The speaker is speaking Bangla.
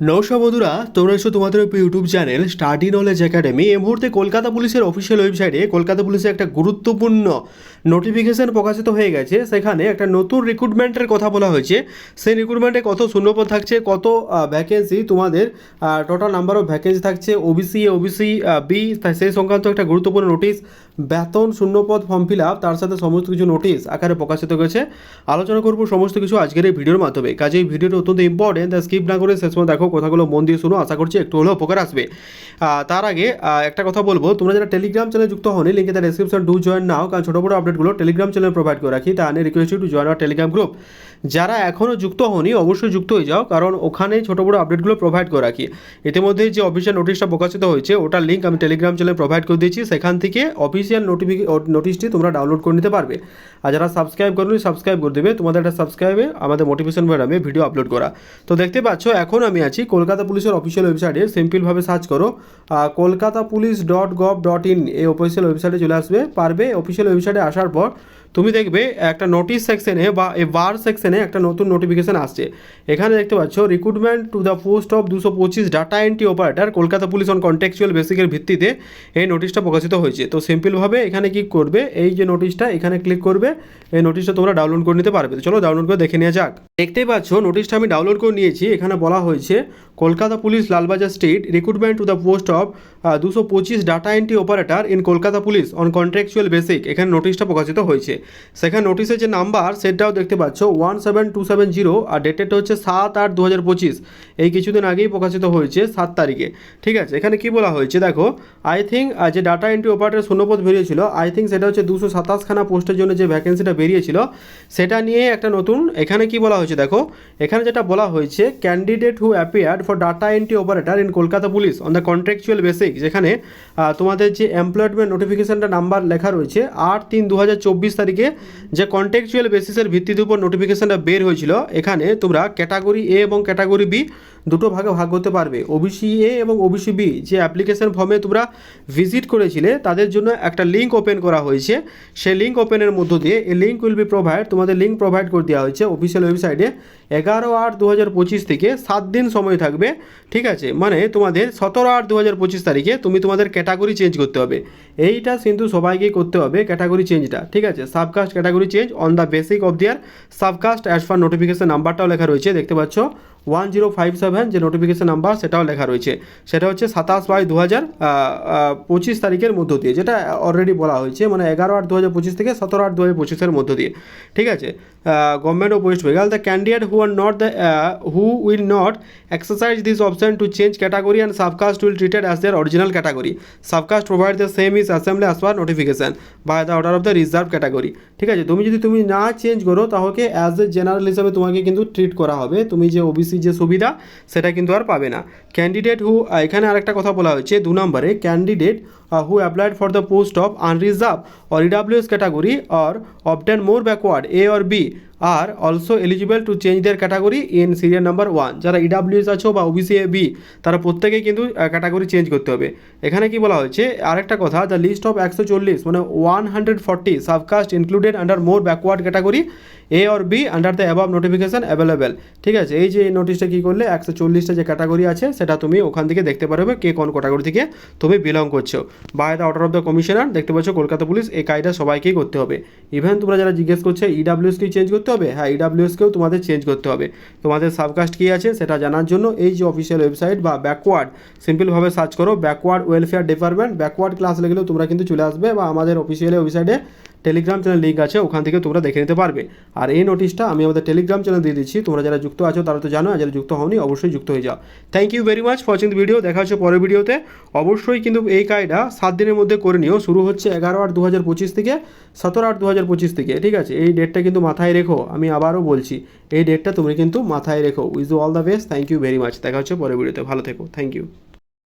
নমস্কার বন্ধুরা, তোমরা এসো তোমাদের YouTube channel study knowledge academy এই মুহূর্তে কলকাতা পুলিশের অফিসিয়াল ওয়েবসাইটে কলকাতা পুলিশের একটা গুরুত্বপূর্ণ নোটিফিকেশন প্রকাশিত হয়ে গেছে। সেখানে একটা নতুন রিক্রুটমেন্টের কথা বলা হয়েছে। সেই রিক্রুটমেন্টে কত শূন্যপদ থাকছে, কত ভ্যাকেন্সি তোমাদের টোটাল নাম্বার অফ ভ্যাকেন্সি থাকছে ওবিসি ওবিসি বি সেই সংক্রান্ত একটা গুরুত্বপূর্ণ নোটিশ বেতন, শূন্যপদ ফর্ম ফিল আপ তার সাথে সমস্ত কিছু নোটিশ আকারে প্রকাশিত হয়েছে। আলোচনা করব সমস্ত কিছু আজকের এই ভিডিওর মাধ্যমে। কাজে এই ভিডিওটা অত্যন্ত ইম্পর্টেন্ট স্কিপ না করে শেষ দেখো। কথাগুলো মন দিয়ে শুনো, আশা করছি একটু হলেও উপকার আসবে। তার আগে একটা কথা বলব, তোমরা যারা টেলিগ্রাম চ্যানেল যুক্ত হনি লিঙ্কে তার ডিসক্রিপশন ডু জয়েন নাও কারণ ছোটো বড়ো আপডেটগুলো টেলিগ্রাম চ্যানেল প্রোভাইড করে রাখি, তা আমি request to join our Telegram group যারা এখনও যুক্ত হনি অবশ্যই যুক্ত হয়ে যাও, কারণ ওখানে ছোটো বড়ো আপডেটগুলো প্রোভাইড করে রাখি। ইতিমধ্যে যে অফিসিয়াল নোটিশটা প্রকাশিত হয়েছে, ওটার লিঙ্ক আমি টেলিগ্রাম চ্যানেলে প্রোভাইড করে দিয়েছি। সেখান থেকে অফিসিয়াল নোটিফিকে নোটিশটি তোমরা ডাউনলোড করে নিতে পারবে। আর যারা সাবস্ক্রাইব করনি সাবস্ক্রাইব করে দেবে। তোমাদের একটা সাবস্ক্রাইবে আমাদের মোটিভেশন বাড়াবে ভিডিও আপলোড করা। তো দেখতে পাচ্ছ, এখন আমি আছি কলকাতা পুলিশের অফিসিয়াল ওয়েবসাইটে সিম্পলভাবে সার্চ করো। Kolkata police dot gov dot in এই অফিসিয়াল ওয়েবসাইটে চলে আসবে, পারবে অফিসিয়াল ওয়েবসাইটে আসার পর। তুমি দেখবে একটা নোটিশ সেকশনে বা এ বার সেকশনে একটা নতুন নোটিফিকেশন আসছে। এখানে দেখতে পাচ্ছ recruitment to the post of দুশো পঁচিশ data entry operator Kolkata police on contractual বেসিকের ভিত্তিতে এই নোটিশটা প্রকাশিত হয়েছে। তো সিম্পলভাবে এখানে কি করবে, এই যে নোটিশটা এখানে ক্লিক করবে, এই নোটিশটা তোমরা ডাউনলোড করে নিতে পারবে। চলো ডাউনলোড করে দেখে নেওয়া যাক। দেখতেই পাচ্ছ নোটিশটা আমি ডাউনলোড করে নিয়েছি। এখানে বলা হয়েছে Kolkata police Lalbazar state recruitment to the post of দুশো পঁচিশ data entry operator in Kolkata police on contractual basic এখানে নোটিশটা প্রকাশিত হয়েছে। সেখানে নোটিশের যে নাম্বার সেটাও দেখতে পাচ্ছ one seven two seven zero আর ডেটেডটা হচ্ছে সাত আট দু হাজার পঁচিশ। এই কিছুদিন আগেই প্রকাশিত হয়েছে সাত তারিখে। ঠিক আছে, এখানে কি বলা হয়েছে দেখো আই থিঙ্ক যে ডাটা এন্ট্রি অপারেটর শূন্যপদ বেরিয়েছিল আই থিঙ্ক সেটা হচ্ছে দুশো সাতাশখানা পোস্টের জন্য যে ভ্যাকেন্সিটা বেরিয়েছিল, সেটা নিয়ে একটা নতুন, এখানে কি বলা হয়েছে দেখো, এখানে যেটা বলা হয়েছে candidate who appeared for data entry operator in Kolkata police on the contractual basic যেখানে তোমাদের যে এমপ্লয়মেন্ট নোটিফিকেশানটা নাম্বার লেখা রয়েছে, আট তিন দু হাজার চব্বিশ তারিখে যে কন্ট্রাকচুয়াল বেসিসের ভিত্তিতে উপর নোটিফিকেশানটা বের হয়েছিল, এখানে তোমরা ক্যাটাগরি এ এবং ক্যাটাগরি বি দুটো ভাগে ভাগ করতে পারবে ওবিসি এ এবং ওবিসি বি যে অ্যাপ্লিকেশন ফর্মে তোমরা ভিজিট করেছিলে, তাদের জন্য একটা লিঙ্ক ওপেন করা হয়েছে। সেই লিঙ্ক ওপেনের মধ্য দিয়ে এই লিঙ্ক উইল বি প্রোভাইড তোমাদের লিঙ্ক প্রোভাইড করে দেওয়া হয়েছে অফিসিয়াল ওয়েবসাইটে এগারো আট দু থেকে সাত দিন সময় থাকবে, ঠিক আছে? মানে তোমাদের সতেরো আট দু তারিখে তুমি তোমাদের ক্যাটাগরি চেঞ্জ করতে হবে। এইটা কিন্তু সবাইকেই করতে হবে ক্যাটাগরি চেঞ্জটা ঠিক আছে? Subcaste category change on the basic of their subcaste as far notification নাম্বারটাও লেখা রয়েছে, দেখতে পাচ্ছ? ওয়ান জিরো ফাইভ সেভেন যে নোটিফিকেশন নাম্বার সেটাও লেখা রয়েছে। সেটা হচ্ছে সাতাশ বাই দু হাজার পঁচিশ তারিখের মধ্য দিয়ে, যেটা অলরেডি বলা হয়েছে মানে এগারো আট দু হাজার পঁচিশ থেকে সতেরো আট দু হাজার পঁচিশের মধ্য দিয়ে। ঠিক আছে? Government of West Bengal the candidate who are not the who will not exercise this option to change category and subcaste will treated as their original category subcaste provide the same is assembly as per notification by the order of the reserve category. ঠিক আছে? তুমি যদি তুমি না চেঞ্জ করো, তাহলে অ্যাজ এ জেনারেল হিসাবে তোমাকে কিন্তু ট্রিট করা হবে। তুমি যে ওবিসি যে সুবিধা সেটা কিন্তু আর পাবে না। ক্যান্ডিডেট হু এখানে আরেকটা কথা বলা হয়েছে, দু নম্বরে candidate who applied for the post of unreserved or EWS category or obtain more backward A or B are also eligible to change their category in serial number one যারা ইডাব্লিউএস আছো বা ওবিসি এ বি তারা প্রত্যেকেই কিন্তু ক্যাটাগরি চেঞ্জ করতে হবে। এখানে কি বলা হয়েছে? আরেকটা কথা দ্য লিস্ট অফ একশো চল্লিশ মানে one hundred forty subcaste included under more backward category A or B under the above notification available ঠিক আছে, এই যে নোটিশটা কী করলে, একশো চল্লিশটা যে ক্যাটাগরি আছে, সেটা তুমি ওখান থেকে দেখতে পারবে কে কোন ক্যাটাগরি থেকে তুমি বিলং করছ। By the order of the commissioner দেখতে পাচ্ছ, কলকাতা পুলিশ এই কাজটা সবাইকেই করতে হবে। ইভেন তোমরা যারা জিজ্ঞেস করছে ইডাব্লিউএস কি চেঞ্জ করতে হবে হ্যাঁ ইডাব্লিউএসকেও তোমাদের চেঞ্জ করতে হবে। তোমাদের সাবকাস্ট কী আছে সেটা জানার জন্য এই যে অফিসিয়াল ওয়েবসাইট বা ব্যাকওয়ার্ড সিম্পলভাবে সার্চ করো backward welfare department backward class লেগেলেও তোমরা কিন্তু চলে আসবে বা আমাদের অফিসিয়াল ওয়েবসাইটে টেলিগ্রাম চ্যানেল লিঙ্ক আছে, ওখান থেকে তোমরা দেখে নিতে পারবে। আর এই নোটিশটা আমি আমাদের টেলিগ্রাম চ্যানেল দিয়ে দিচ্ছি, তোমরা যারা যুক্ত আছো তারা তো জানো যারা যুক্ত হওনি অবশ্যই যুক্ত হয়ে যাও। Thank you very much for the video দেখা হচ্ছে পরের ভিডিওতে অবশ্যই কিন্তু এই কাজটা সাত দিনের মধ্যে করে নিও, শুরু হচ্ছে এগারো আট দু হাজার পঁচিশ থেকে, সতেরো আট দু হাজার পঁচিশ থেকে, ঠিক আছে? এই ডেটটা কিন্তু মাথায় রেখো, আমি আবারও বলছি, এই ডেটটা তুমি কিন্তু মাথায় রেখো। Wish all the best thank you very much দেখা হচ্ছে পরের ভিডিওতে ভালো থেকো থ্যাংক ইউ